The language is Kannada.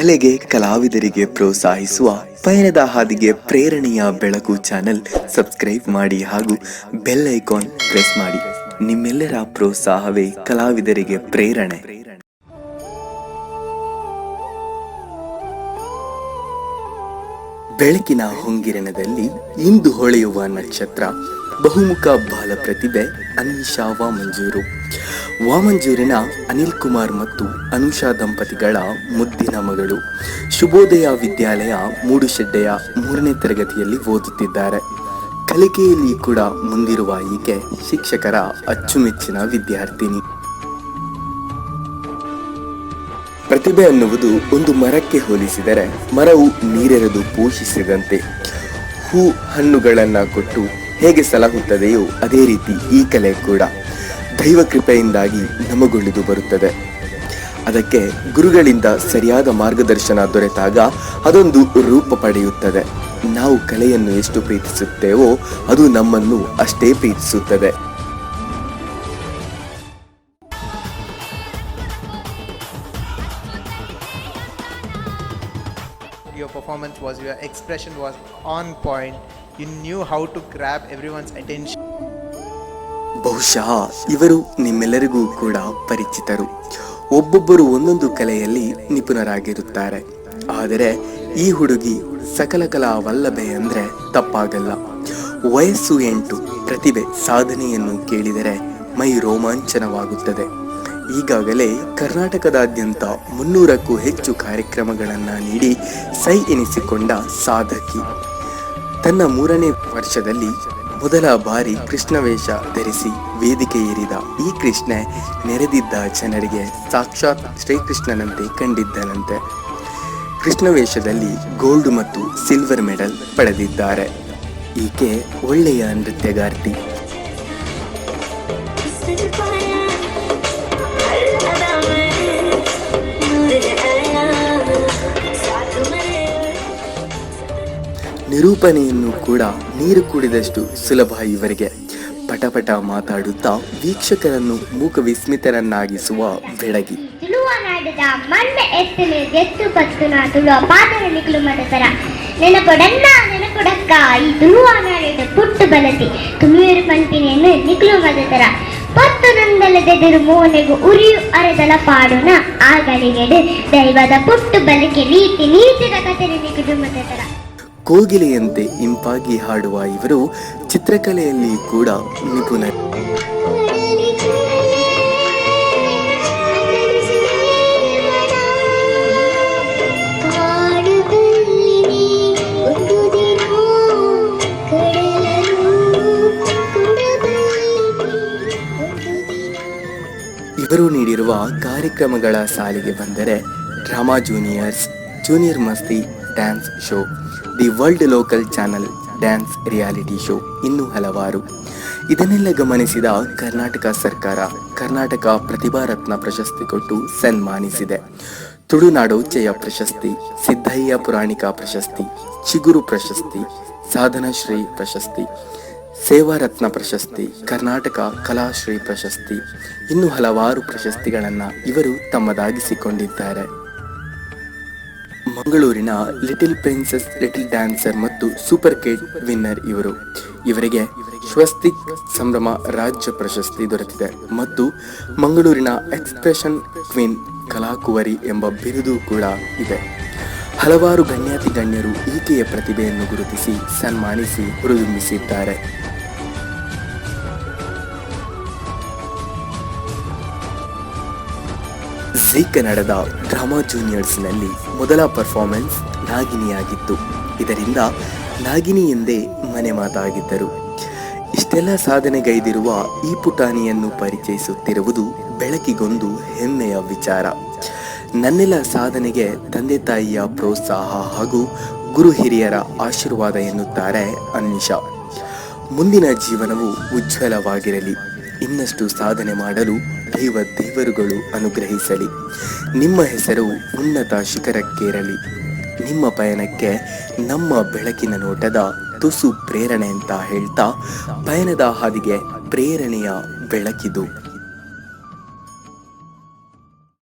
ಕಲೆಗೆ, ಕಲಾವಿದರಿಗೆ ಪ್ರೋತ್ಸಾಹಿಸುವ ಪಯಣದ ಹಾದಿಗೆ ಪ್ರೇರಣೆಯ ಬೆಳಕು ಚಾನೆಲ್ ಸಬ್ಸ್ಕ್ರೈಬ್ ಮಾಡಿ ಹಾಗೂ ಬೆಲ್ ಐಕಾನ್ ಪ್ರೆಸ್ ಮಾಡಿ. ನಿಮ್ಮೆಲ್ಲರ ಪ್ರೋತ್ಸಾಹವೇ ಕಲಾವಿದರಿಗೆ ಪ್ರೇರಣೆ. ಬೆಳಕಿನ ಹೊಂಗಿರಣದಲ್ಲಿ ಇಂದು ಹೊಳೆಯುವ ನಕ್ಷತ್ರ ಬಹುಮುಖ ಬಾಲ ಪ್ರತಿಭೆ ಅನಿಶಾ ವಾಮಂಜೂರು ವಾಮಂಜೂರಿನ ಅನಿಲ್ ಕುಮಾರ್ ಮತ್ತು ಅನುಷಾ ದಂಪತಿಗಳ ಮುದ್ದಿನ ಮಗಳು ಶುಭೋದಯ ವಿದ್ಯಾಲಯ ಮೂಡುಶೆಡ್ಡೆಯ ಮೂರನೇ ತರಗತಿಯಲ್ಲಿ ಓದುತ್ತಿದ್ದಾರೆ. ಕಲಿಕೆಯಲ್ಲಿ ಕೂಡ ಮುಂದಿರುವ ಈಕೆ ಶಿಕ್ಷಕರ ಅಚ್ಚುಮೆಚ್ಚಿನ ವಿದ್ಯಾರ್ಥಿನಿ. ಪ್ರತಿಭೆ ಅನ್ನುವುದು ಒಂದು ಮರಕ್ಕೆ ಹೋಲಿಸಿದರೆ ಮರವು ನೀರೆರೆದು ಪೋಷಿಸಿದಂತೆ. ಹೂ ಹಣ್ಣುಗಳನ್ನು ಕೊಟ್ಟು ಹೇಗೆ ಸಲಹುತ್ತದೆಯೋ ಅದೇ ರೀತಿ ಈ ಕಲೆ ಕೂಡ ದೈವ ಕೃಪೆಯಿಂದಾಗಿ ನಮಗೊಳಿದು ಬರುತ್ತದೆ. ಅದಕ್ಕೆ ಗುರುಗಳಿಂದ ಸರಿಯಾದ ಮಾರ್ಗದರ್ಶನ ದೊರೆತಾಗ ಅದೊಂದು ರೂಪ ಪಡೆಯುತ್ತದೆ. ನಾವು ಕಲೆಯನ್ನು ಎಷ್ಟು ಪ್ರೀತಿಸುತ್ತೇವೋ ಅದು ನಮ್ಮನ್ನು ಅಷ್ಟೇ ಪ್ರೀತಿಸುತ್ತದೆ. Your performance was, your expression was on point. You knew how to grab everyone's attention. ಬಹುಶಃ ಇವರು ನಿಮ್ಮೆಲ್ಲರಿಗೂ ಕೂಡ ಪರಿಚಿತರು. ಒಬ್ಬೊಬ್ಬರು ಒಂದೊಂದು ಕಲೆಯಲ್ಲಿ ನಿಪುಣರಾಗಿರುತ್ತಾರೆ. ಆದರೆ ಈ ಹುಡುಗಿ ಸಕಲ ಕಲಾ ವಲ್ಲಭೆ ಅಂದ್ರೆ ತಪ್ಪಾಗಲ್ಲ. ವಯಸ್ಸು ಎಂಟು ಪ್ರತಿಭೆ ಸಾಧನೆಯನ್ನು ಕೇಳಿದರೆ ಮೈ ರೋಮಾಂಚನವಾಗುತ್ತದೆ. ಈಗಾಗಲೇ ಕರ್ನಾಟಕದಾದ್ಯಂತ ಮುನ್ನೂರಕ್ಕೂ ಹೆಚ್ಚು ಕಾರ್ಯಕ್ರಮಗಳನ್ನು ನೀಡಿ ಸೈ ಎನಿಸಿಕೊಂಡ ಸಾಧಕಿ. ತನ್ನ ಮೂರನೇ ವರ್ಷದಲ್ಲಿ ಮೊದಲ ಬಾರಿ ಕೃಷ್ಣ ವೇಷ ಧರಿಸಿ ವೇದಿಕೆ ಏರಿದ ಈ ಕೃಷ್ಣ ನೆರೆದಿದ್ದ ಜನರಿಗೆ ಸಾಕ್ಷಾತ್ ಶ್ರೀಕೃಷ್ಣನಂತೆ ಕಂಡಿದ್ದನಂತೆ. ಕೃಷ್ಣ ವೇಷದಲ್ಲಿ ಗೋಲ್ಡ್ ಮತ್ತು ಸಿಲ್ವರ್ ಮೆಡಲ್ ಪಡೆದಿದ್ದಾರೆ. ಈಕೆ ಒಳ್ಳೆಯ ನೃತ್ಯಗಾರ್ತಿ. ನಿರೂಪಣೆಯನ್ನು ಕೂಡ ನೀರು ಕುಡಿದಷ್ಟು ಸುಲಭ ಇವರಿಗೆ. ಪಟಪಟ ಮಾತಾಡುತ್ತಾ ವೀಕ್ಷಕರನ್ನು ಮೂಕ ವಿಸ್ಮಿತರನ್ನಾಗಿಸುವ ಬೆಳಗಿ ನಾಡದ ಮಣ್ಣ ಗೆತ್ತು ಎತ್ತು ಪತ್ತುನ ತುಳುವ ಪಾದರಲ್ಲಿ ಕುಲುಮದ ತರ ನೆನಪೊಡನ್ನ ನೆನಪೊಡಕ್ಕ ಈ ತುಳುವ ನಾಡಿದ ಪುಟ್ಟು ಬಲತಿ ತುಳುವೇರು ಪಂಪಿನೆಯನ್ನು ನಿಕ್ಲುಮದ ತರ ಪತ್ತು ನಂದಲದೆದುರು ಮೋನೆಗು ಉರಿಯು ಅರೆದಲ ಪಾಡುನ ಆಗಲಿಗೆಡು. ದೈವದ ಪುಟ್ಟು ಬಲಕೆ ರೀತಿ ನೀತಿದ ಕಥೆ ಕುಟುಂಬದ ತರ ಕೋಗಿಲೆಯಂತೆ ಇಂಪಾಗಿ ಹಾಡುವ ಇವರು ಚಿತ್ರಕಲೆಯಲ್ಲಿ ಕೂಡ ನಿಪುಣರು ಇವರು ನೀಡಿರುವ ಕಾರ್ಯಕ್ರಮಗಳ ಸಾಲಿಗೆ ಬಂದರೆ ಡ್ರಾಮಾ ಜೂನಿಯರ್ಸ್, ಜೂನಿಯರ್ ಮಸ್ತಿ dance show. The world local channel dance reality show ಇನ್ನೂ ಹಲವಾರು. ಇದನ್ನೆಲ್ಲ ಗಮನಿಸಿದ ಕರ್ನಾಟಕ ಸರ್ಕಾರ ಕರ್ನಾಟಕ ಪ್ರತಿಭಾ ರತ್ನ ಪ್ರಶಸ್ತಿ ಕೊಟ್ಟು ಸನ್ಮಾನಿಸಿದೆ. ತುಳುನಾಡೋಚ್ಚಯ ಪ್ರಶಸ್ತಿ, ಸಿದ್ದಯ್ಯ ಪುರಾಣಿಕ ಪ್ರಶಸ್ತಿ, ಚಿಗುರು ಪ್ರಶಸ್ತಿ, ಸಾಧನಶ್ರೀ ಪ್ರಶಸ್ತಿ ಸೇವಾರತ್ನ ಪ್ರಶಸ್ತಿ, ಕರ್ನಾಟಕ ಕಲಾಶ್ರೀ ಪ್ರಶಸ್ತಿ, ಇನ್ನು ಹಲವಾರು ಪ್ರಶಸ್ತಿಗಳನ್ನು ಇವರು ತಮ್ಮದಾಗಿಸಿಕೊಂಡಿದ್ದಾರೆ. ಮಂಗಳೂರಿನ ಲಿಟಿಲ್ ಪ್ರಿನ್ಸಸ್, ಲಿಟಿಲ್ ಡ್ಯಾನ್ಸರ್ ಮತ್ತು ಸೂಪರ್ ಕಿಡ್ ವಿನ್ನರ್ ಇವರು. ಇವರಿಗೆ ಸ್ವಸ್ತಿಕ್ ಸಂಭ್ರಮ ರಾಜ್ಯ ಪ್ರಶಸ್ತಿ ದೊರೆತಿದೆ ಮತ್ತು ಮಂಗಳೂರಿನ ಎಕ್ಸ್ಪ್ರೆಷನ್ ಕ್ವೀನ್ ಕಲಾಕುವರಿ ಎಂಬ ಬಿರುದು ಕೂಡ ಇದೆ. ಹಲವಾರು ಗಣ್ಯಾತಿ ಗಣ್ಯರು ಈಕೆಯ ಪ್ರತಿಭೆಯನ್ನು ಗುರುತಿಸಿ ಸನ್ಮಾನಿಸಿ ಹುರಿದುಂಬಿಸಿದ್ದಾರೆ. ಜಿ ಕನ್ನಡದ ಡ್ರಾಮಾ ಜೂನಿಯರ್ಸ್ನಲ್ಲಿ ಮೊದಲ ಪರ್ಫಾರ್ಮೆನ್ಸ್ ನಾಗಿನಿಯಾಗಿತ್ತು. ಇದರಿಂದ ನಾಗಿನಿ ಎಂದೇ ಮನೆ ಮಾತಾಗಿದ್ದರು. ಇಷ್ಟೆಲ್ಲ ಸಾಧನೆಗೈದಿರುವ ಈ ಪುಟಾಣಿಯನ್ನು ಪರಿಚಯಿಸುತ್ತಿರುವುದು ಬೆಳಕಿಗೊಂದು ಹೆಮ್ಮೆಯ ವಿಚಾರ. ನನ್ನೆಲ್ಲ ಸಾಧನೆಗೆ ತಂದೆ ತಾಯಿಯ ಪ್ರೋತ್ಸಾಹ ಹಾಗೂ ಗುರು ಹಿರಿಯರ ಆಶೀರ್ವಾದ ಎನ್ನುತ್ತಾರೆ ಅನ್ವಿಷಾ. ಮುಂದಿನ ಜೀವನವು ಉಜ್ವಲವಾಗಿರಲಿ. ಇನ್ನಷ್ಟು ಸಾಧನೆ ಮಾಡಲು ದೇವ ದೇವರುಗಳು ಅನುಗ್ರಹಿಸಲಿ. ನಿಮ್ಮ ಹೆಸರು ಉನ್ನತ ಶಿಖರಕ್ಕೇರಲಿ. ನಿಮ್ಮ ಪಯಣಕ್ಕೆ ನಮ್ಮ ಬೆಳಕಿನ ನೋಟದ ತುಸು ಪ್ರೇರಣೆ ಅಂತ ಹೇಳ್ತಾ ಪಯಣದ ಹಾದಿಗೆ ಪ್ರೇರಣೆಯ ಬೆಳಕಿದು.